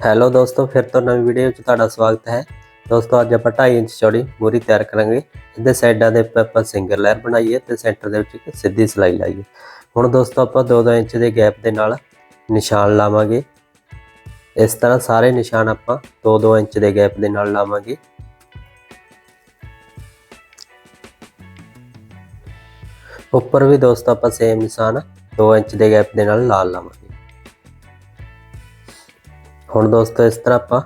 Hello ਦੋਸਤੋ, ਫਿਰ ਤੋਂ ਨਵੀਂ ਵੀਡੀਓ ਵਿੱਚ ਤੁਹਾਡਾ ਸਵਾਗਤ ਹੈ। ਦੋਸਤੋ, ਅੱਜ ਆਪਾਂ 2.5 ਇੰਚ ਚੌੜੀ ਮੂਰੀ ਤਿਆਰ ਕਰਾਂਗੇ। ਇਹਦੇ ਸਾਈਡਾਂ ਦੇ ਉੱਪਰ ਆਪਾਂ ਸਿੰਗਲ ਲੇਅਰ ਬਣਾਈਏ ਤੇ ਸੈਂਟਰ ਦੇ ਵਿੱਚ ਇੱਕ ਸਿੱਧੀ ਸਲਾਈ ਲਾਈਏ। ਹੁਣ ਦੋਸਤੋ, ਆਪਾਂ 2-2 ਇੰਚ ਦੇ ਗੈਪ ਦੇ ਨਾਲ ਨਿਸ਼ਾਨ ਲਾਵਾਂਗੇ। ਇਸ ਤਰ੍ਹਾਂ ਸਾਰੇ ਨਿਸ਼ਾਨ ਆਪਾਂ 2-2 ਇੰਚ ਦੇ ਗੈਪ ਦੇ ਨਾਲ ਲਾਵਾਂਗੇ। ਉੱਪਰ ਵੀ ਦੋਸਤੋ ਆਪਾਂ ਸੇਮ ਨਿਸ਼ਾਨ 2 ਇੰਚ ਦੇ ਗੈਪ ਦੇ ਨਾਲ ਲਾ ਲਾਵਾਂਗੇ। ਹੁਣ ਦੋਸਤੋ, ਇਸ ਤਰ੍ਹਾਂ ਆਪਾਂ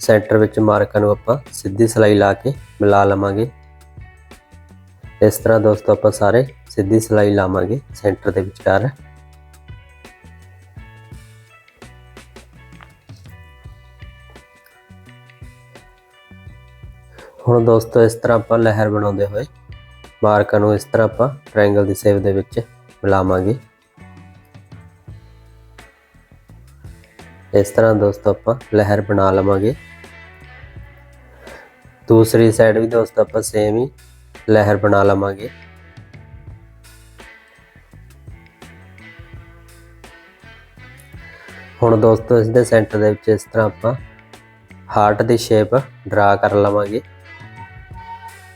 ਸੈਂਟਰ ਵਿੱਚ ਮਾਰਕਾਂ ਨੂੰ ਆਪਾਂ ਸਿੱਧੀ ਸਲਾਈ ਲਾ ਕੇ ਮਿਲਾ ਲਵਾਂਗੇ। ਇਸ ਤਰ੍ਹਾਂ ਦੋਸਤੋ, ਆਪਾਂ ਸਾਰੇ ਸਿੱਧੀ ਸਲਾਈ ਲਾਵਾਂਗੇ ਸੈਂਟਰ ਦੇ ਵਿਚਕਾਰ। ਹੁਣ ਦੋਸਤੋ, ਇਸ ਤਰ੍ਹਾਂ ਆਪਾਂ ਲਹਿਰ ਬਣਾਉਂਦੇ ਹੋਏ ਮਾਰਕਾਂ ਨੂੰ ਇਸ ਤਰ੍ਹਾਂ ਆਪਾਂ ਟ੍ਰਾਇੰਗਲ ਦੀ ਸ਼ੇਪ ਦੇ ਵਿੱਚ ਮਿਲਾਵਾਂਗੇ। ਇਸ ਤਰ੍ਹਾਂ ਦੋਸਤੋ ਆਪਾਂ ਲਹਿਰ ਬਣਾ ਲਵਾਂਗੇ। ਦੂਸਰੀ ਸਾਈਡ ਵੀ ਦੋਸਤੋ ਆਪਾਂ ਸੇਮ ਹੀ ਲਹਿਰ ਬਣਾ ਲਵਾਂਗੇ। ਹੁਣ ਦੋਸਤੋ ਇਸ ਦੇ ਸੈਂਟਰ ਦੇ ਵਿੱਚ ਇਸ ਤਰ੍ਹਾਂ ਆਪਾਂ ਹਾਰਟ ਦੀ ਸ਼ੇਪ ਡਰਾ ਕਰ ਲਵਾਂਗੇ।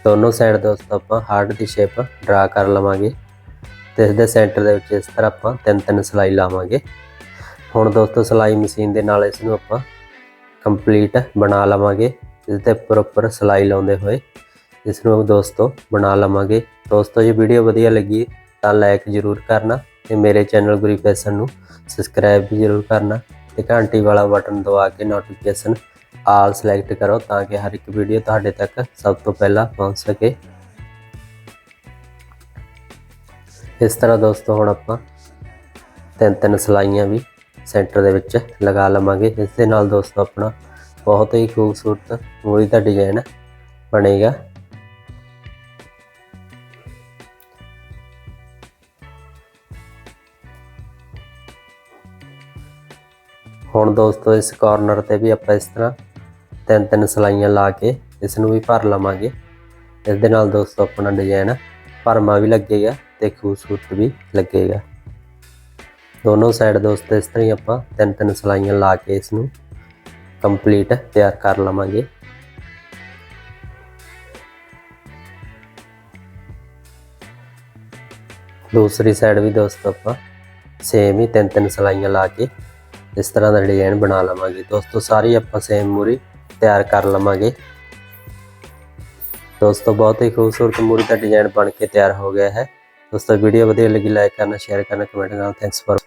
ਦੋਨੋਂ ਸਾਈਡ ਦੋਸਤੋ ਆਪਾਂ ਹਾਰਟ ਦੀ ਸ਼ੇਪ ਡਰਾ ਕਰ ਲਵਾਂਗੇ। ਤੇ ਇਸ ਦੇ ਸੈਂਟਰ ਦੇ ਵਿੱਚ ਇਸ ਤਰ੍ਹਾਂ ਆਪਾਂ ਤਿੰਨ ਤਿੰਨ ਸਲਾਈ ਲਾਵਾਂਗੇ। ਹੁਣ ਦੋਸਤੋ ਸਲਾਈ ਮਸ਼ੀਨ ਦੇ ਨਾਲ ਇਸ ਨੂੰ ਆਪਾਂ ਕੰਪਲੀਟ ਬਣਾ ਲਵਾਂਗੇ। ਇਸ 'ਤੇ ਪ੍ਰੋਪਰ ਉੱਪਰ ਸਲਾਈ ਲਾਉਂਦੇ ਹੋਏ ਇਸ ਨੂੰ ਦੋਸਤੋ ਬਣਾ ਲਵਾਂਗੇ। ਦੋਸਤੋ, ਜੇ ਵੀਡੀਓ ਵਧੀਆ ਲੱਗੀ ਤਾਂ ਲਾਈਕ ਜ਼ਰੂਰ ਕਰਨਾ ਤੇ ਮੇਰੇ ਚੈਨਲ ਗੁਰੀ ਫੈਸ਼ਨ ਨੂੰ ਸਬਸਕ੍ਰਾਈਬ ਵੀ ਜ਼ਰੂਰ ਕਰਨਾ ਤੇ ਘੰਟੀ ਵਾਲਾ ਬਟਨ ਦਬਾ ਕੇ ਨੋਟੀਫਿਕੇਸ਼ਨ ਆਲ ਸਿਲੈਕਟ ਕਰੋ ਤਾਂ ਕਿ ਹਰ ਇੱਕ ਵੀਡੀਓ ਤੁਹਾਡੇ ਤੱਕ ਸਭ ਤੋਂ ਪਹਿਲਾਂ ਪਹੁੰਚ ਸਕੇ। ਇਸ ਤਰ੍ਹਾਂ ਦੋਸਤੋ ਹੁਣ ਆਪਾਂ ਤਿੰਨ ਤਿੰਨ ਸਲਾਈਆਂ ਵੀ ਸੈਂਟਰ ਦੇ ਵਿੱਚ ਲਗਾ ਲਵਾਂਗੇ। ਇਸ ਦੇ ਨਾਲ ਦੋਸਤੋ ਆਪਣਾ ਬਹੁਤ ਹੀ ਖੂਬਸੂਰਤ ਮੂਰੀ ਦਾ ਡਿਜ਼ਾਈਨ ਬਣੇਗਾ। ਹੁਣ ਦੋਸਤੋ ਇਸ ਕਾਰਨਰ ਤੇ ਵੀ ਆਪਾਂ ਇਸ ਤਰ੍ਹਾਂ ਤਿੰਨ ਤਿੰਨ ਸਲਾਈਆਂ ਲਾ ਕੇ ਇਸ ਨੂੰ ਵੀ ਭਰ ਲਵਾਂਗੇ। ਇਸ ਦੇ ਨਾਲ ਦੋਸਤੋ ਆਪਣਾ ਡਿਜ਼ਾਈਨ ਭਰਮਾ ਵੀ ਲੱਗੇਗਾ ਤੇ ਖੂਬਸੂਰਤ ਵੀ ਲੱਗੇਗਾ। ਦੋਨੋਂ ਸਾਈਡ ਦੋਸਤੋ ਇਸ ਤਰ੍ਹਾਂ ਹੀ ਆਪਾਂ ਤਿੰਨ ਤਿੰਨ ਸਲਾਈਆਂ ਲਾ ਕੇ ਇਸ ਨੂੰ ਕੰਪਲੀਟ ਤਿਆਰ ਕਰ ਲਵਾਂਗੇ। ਦੂਸਰੀ ਸਾਈਡ ਵੀ ਦੋਸਤੋ ਆਪਾਂ ਸੇਮ ਹੀ ਤਿੰਨ ਤਿੰਨ ਸਲਾਈਆਂ ਲਾ ਕੇ ਇਸ ਤਰ੍ਹਾਂ ਦਾ ਡਿਜ਼ਾਈਨ ਬਣਾ ਲਵਾਂਗੇ। ਦੋਸਤੋ, ਸਾਰੀ ਆਪਾਂ ਸੇਮ ਮੂਰੀ ਤਿਆਰ ਕਰ ਲਵਾਂਗੇ। ਦੋਸਤੋ, ਬਹੁਤ ਹੀ ਖੂਬਸੂਰਤ ਮੂਰੀ ਦਾ ਡਿਜ਼ਾਈਨ ਬਣ ਕੇ ਤਿਆਰ ਹੋ ਗਿਆ ਹੈ। ਦੋਸਤੋ, ਵੀਡੀਓ ਵਧੀਆ ਲੱਗੀ ਲਾਈਕ ਕਰਨਾ ਸ਼ੇਅਰ ਕਰਨਾ ਕਮੈਂਟ ਕਰਨਾ ਥੈਂਕਸ ਫॉर